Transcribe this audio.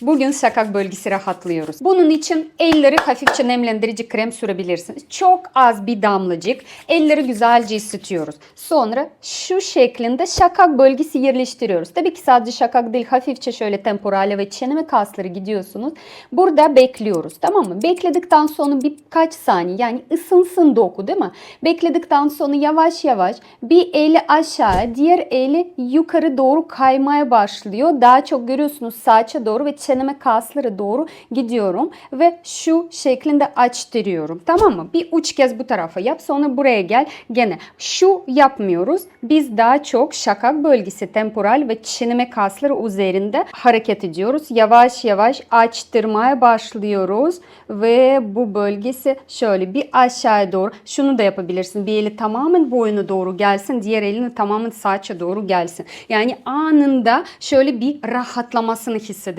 Bugün şakak bölgesi rahatlıyoruz. Bunun için elleri hafifçe nemlendirici krem sürebilirsiniz. Çok az bir damlacık. Elleri güzelce ısıtıyoruz. Sonra şu şeklinde şakak bölgesi yerleştiriyoruz. Tabii ki sadece şakak değil hafifçe şöyle temporale ve çeneme kasları gidiyorsunuz. Burada bekliyoruz tamam mı? Bekledikten sonra birkaç saniye yani ısınsın doku değil mi? Bekledikten sonra yavaş yavaş bir eli aşağı diğer eli yukarı doğru kaymaya başlıyor. Daha çok görüyorsunuz saça doğru ve çeneme kasları doğru gidiyorum ve şu şeklinde açtırıyorum. Tamam mı? Bir üç kez bu tarafa yap sonra buraya gel. Gene şu yapmıyoruz. Biz daha çok şakak bölgesi temporal ve çeneme kasları üzerinde hareket ediyoruz. Yavaş yavaş açtırmaya başlıyoruz ve bu bölgesi şöyle bir aşağıya doğru şunu da yapabilirsin. Bir eli tamamen boyuna doğru gelsin. Diğer elini tamamen saça doğru gelsin. Yani anında şöyle bir rahatlamasını hissedecek.